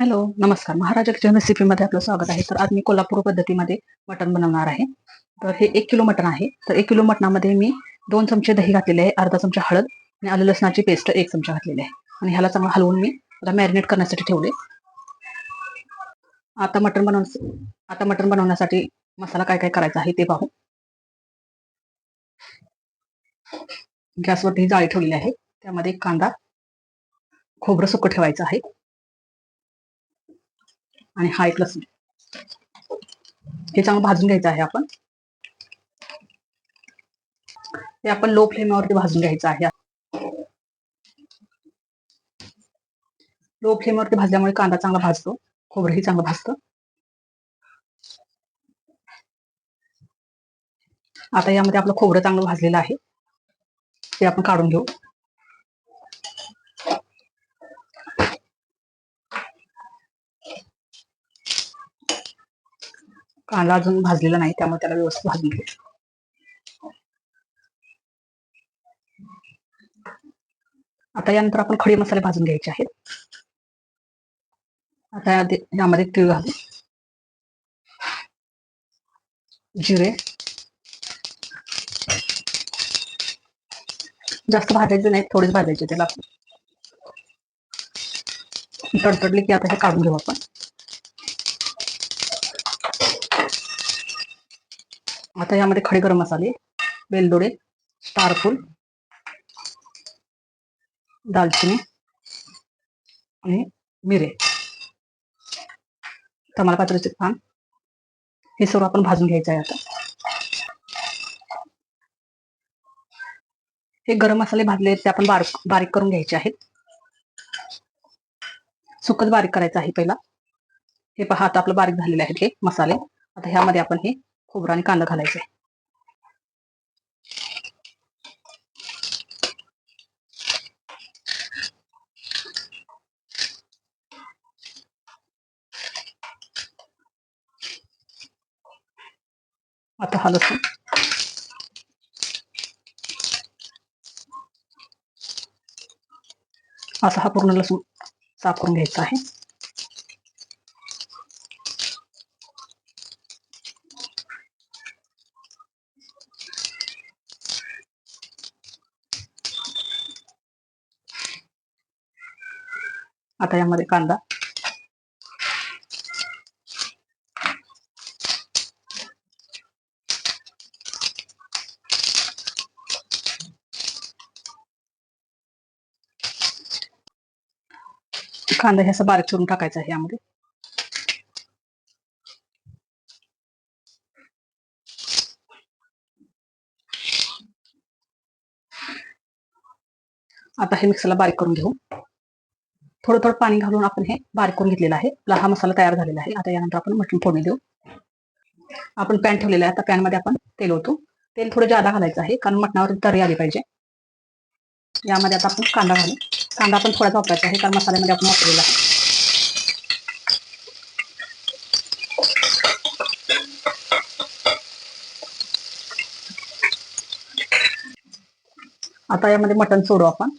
Hello नमस्कार. महाराजा kitchen रेसिपीमध्ये आपलं स्वागत आहे. तर आज मी कोल्हापूर पद्धतीमध्ये मटण बनवणार आहे. तर हे एक किलो मटण आहे. तर एक किलो मटणामध्ये मी दोन चमचे दही घातलेले आहे अर्धा चमचा हळद आणि आलं लसणाची पेस्ट एक चमचा घातलेली आहे. आणि ह्याला चांगलं हलवून मी आता मॅरिनेट करण्यासाठी ठेवले. आता मटण बनव आता मटण बनवण्यासाठी मसाला काय काय करायचा आहे ते पाहू. गॅसवरती जाळी ठेवलेली आहे. त्यामध्ये एक कांदा खोबरं सुकं ठेवायचं आहे. आणि हा एक लसूण. हे चांगलं भाजून घ्यायचं आहे आपण. हे आपण लो फ्लेमवरती भाजून घ्यायचं आहे. लो फ्लेमवरती भाजल्यामुळे कांदा चांगला भाजतो. खोबरंही चांगलं भाजतं. आता यामध्ये आपलं खोबरं चांगलं भाजलेलं आहे. ते आपण काढून घेऊ. कांदा अजून भाजलेला नाही, त्यामुळे त्याला व्यवस्थित भाजून घेऊ. आता यानंतर आपण खडे मसाले भाजून घ्यायचे आहेत. आता यामध्ये तीळ घालू. जिरे. जास्त भाजायचे नाही थोडेच भाजायचे त्याला तडतडले की आता हे काढून घेऊ आपण. आता यामध्ये खडे गरम मसाले वेलदोडे स्टारफूल दालचिनी आणि मिरे. तमालपात्राचे पान हे सर्व आपण भाजून घ्यायचं आहे आता. हे गरम मसाले भाजले आहेत ते आपण बारीक बारीक करून घ्यायचे आहेत. सुकच बारीक करायचं आहे पहिला. हे पहा आता आपलं बारीक झालेले आहेत हे मसाले. आता ह्यामध्ये आपण हे खोबरं आणि कांदा घालायचे. आता हा लसूण. असा हा पूर्ण लसूण साफ करून घ्यायचा आहे. आता यामध्ये कांदा. कांदा हे असं बारीक चिरून टाकायचा आहे यामध्ये. आता हे मिक्सरला बारीक करून घेऊ. थोडं थोडं पाणी घालून आपण हे बारीक करून घेतलेलं आहे. आपला हा मसाला तयार झालेला आहे. आता यानंतर आपण मटण फोडणी देऊ. आपण पॅन ठेवलेला आहे. आता पॅनमध्ये आपण तेल होतो तेल थोडं जादा घालायचं आहे कारण मटणावर तरी आली पाहिजे. यामध्ये आता आपण कांदा घालू. कांदा आपण थोडाच वापरायचा आहे कारण मसाल्यामध्ये आपण वापरलेला आहे. आता यामध्ये मटण सोडू आपण.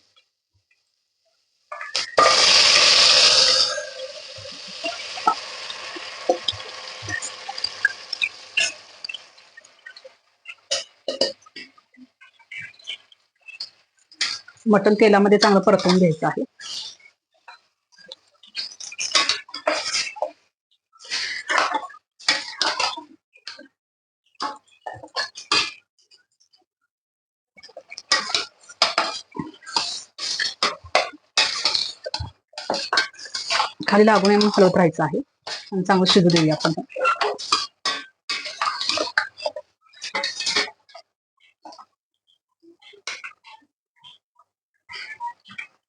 मटण तेलामध्ये चांगलं परतवून घ्यायचं आहे. खाली लागून हलवत राहायचं आहे. आणि चांगलं शिजू देऊया आपण.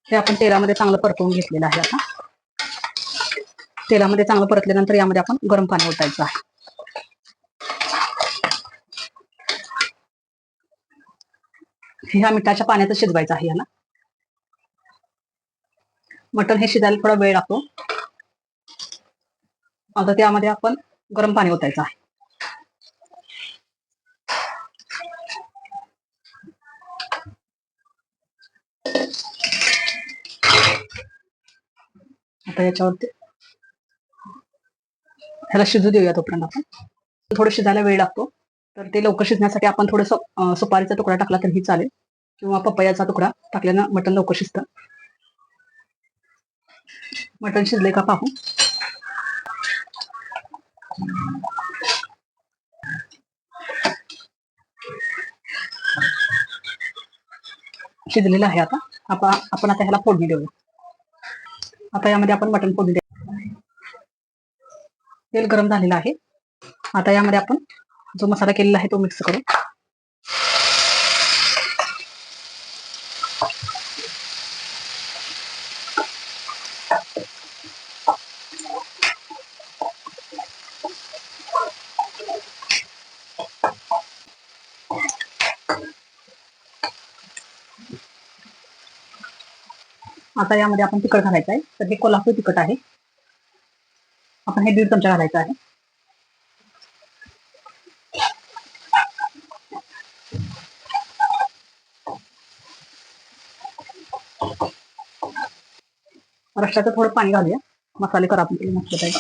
हे आपण तेलामध्ये चांगलं परतवून घेतलेलं आहे आता. तेलामध्ये चांगलं परतल्यानंतर यामध्ये आपण गरम पाणी ओतायचं आहे. ह्या मिठाच्या पाण्यात शिजवायचं आहे याला. मटण हे शिजायला थोडा वेळ लागतो. आता त्यामध्ये आपण गरम पाणी ओतायचं आहे. आता याच्यावरती ह्याला शिजू देऊया तोपर्यंत आपण. थोडं शिजायला वेळ लागतो. तर ते लवकर शिजण्यासाठी आपण थोडंसं सुपारीचा तुकडा टाकला तरीही चालेल. किंवा पपयाचा तुकडा टाकल्यानं मटण लवकर शिजतं. मटण शिजले का पाहू. शिजलेलं आहे आता. आपण आपण आता ह्याला फोडणी देऊया. आता यामध्ये आपण मटण फोडणी देऊ. तेल गरम झालेलं आहे. आता यामध्ये आपण जो मसाला केलेला आहे तो मिक्स करू. आता यामध्ये आपण तिखट घालायचं आहे. तर हे कोल्हापूर तिखट आहे. आपण हे दीड चमचा घालायचं आहे. रश्याचं थोडं पाणी घालूया. मसाले करा आपण केले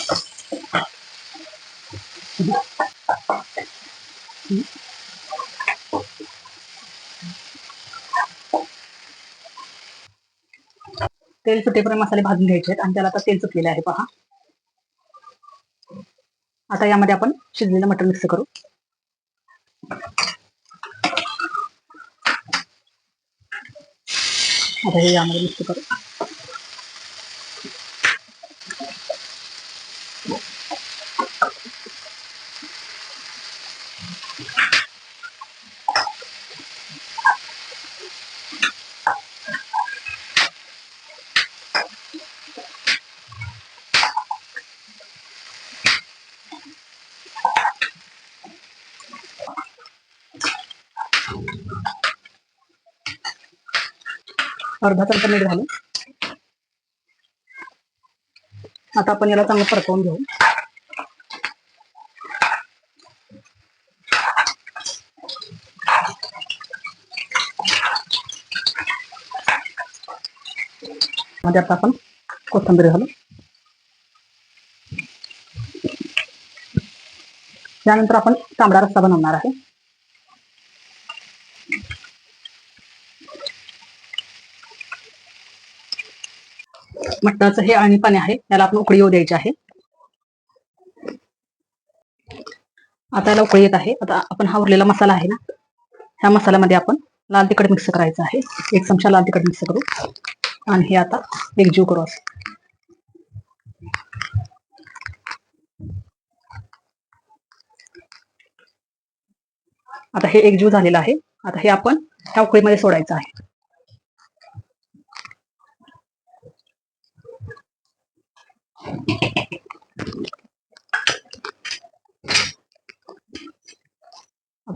तेल सुटेपर्यंत मसाले भाजून घ्यायचे आहेत आणि त्याला आता तेल सुटलेले आहे पहा आता यामध्ये आपण शिजलेलं मटण मिक्स करू. आता हे यामध्ये मिक्स करू. अर्धा चमचा मीठ घालू आता आपण याला चांगलं आता कोथिंबीर घालू. त्यानंतर रस्सा बनवणार मटणाचं हे आणि पाणी आहे. याला आपण उकळी येऊ द्यायची आहे. आता याला उकळी येत आहे. आता आपण हा उरलेला मसाला आहे ना ह्या मसाल्यामध्ये आपण लाल तिखट मिक्स करायचं आहे. एक चमचा लाल तिखट मिक्स करू. आणि हे आता एक जीव करू असं. आता हे एकजीव झालेलं आहे. आता हे आपण ह्या उकळीमध्ये सोडायचं आहे.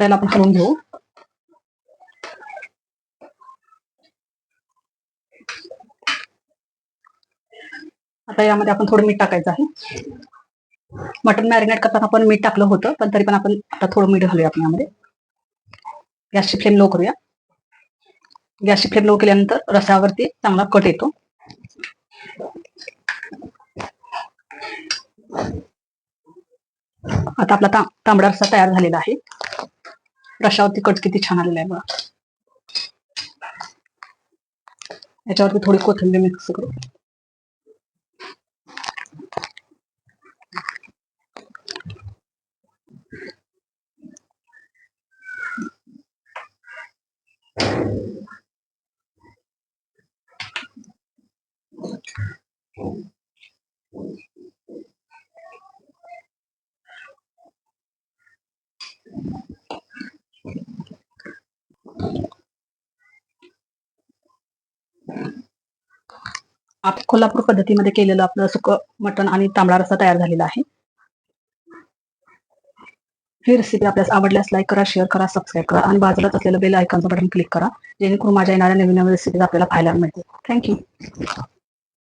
आता आपण करून घेऊ. आता यामध्ये आपण थोडं मीठ टाकायचं आहे. मटन मॅरिनेट करताना आपण मीठ टाकलं होतं पण तरी पण आपण आता थोडं मीठ घालूया आपण यामध्ये. गॅसची फ्लेम लो करूया. गॅसची फ्लेम लो केल्यानंतर रसावरती चांगला कट येतो. आता आपला तां- तांबडा रस्सा तयार झालेला आहे. रशावरती कट किती छान आलेला आहे बघा. याच्यावरती थोडी कोथिंबीर मिक्स करू. आप कोल्हापूर पद्धतीमध्ये केलेलं आपलं सुक मटण आणि तांबडा रस्सा तयार झालेला आहे. ही रेसिपी आपल्यास आवडल्यास लाईक करा शेअर करा सबस्क्राईब करा आणि बाजूलाच असलेलं बेल आयकॉनचं बटन क्लिक करा. जेणेकरून माझ्या येणाऱ्या नवीन नवीन रेसिपीज आपल्याला पाहायला मिळतील. थँक्यू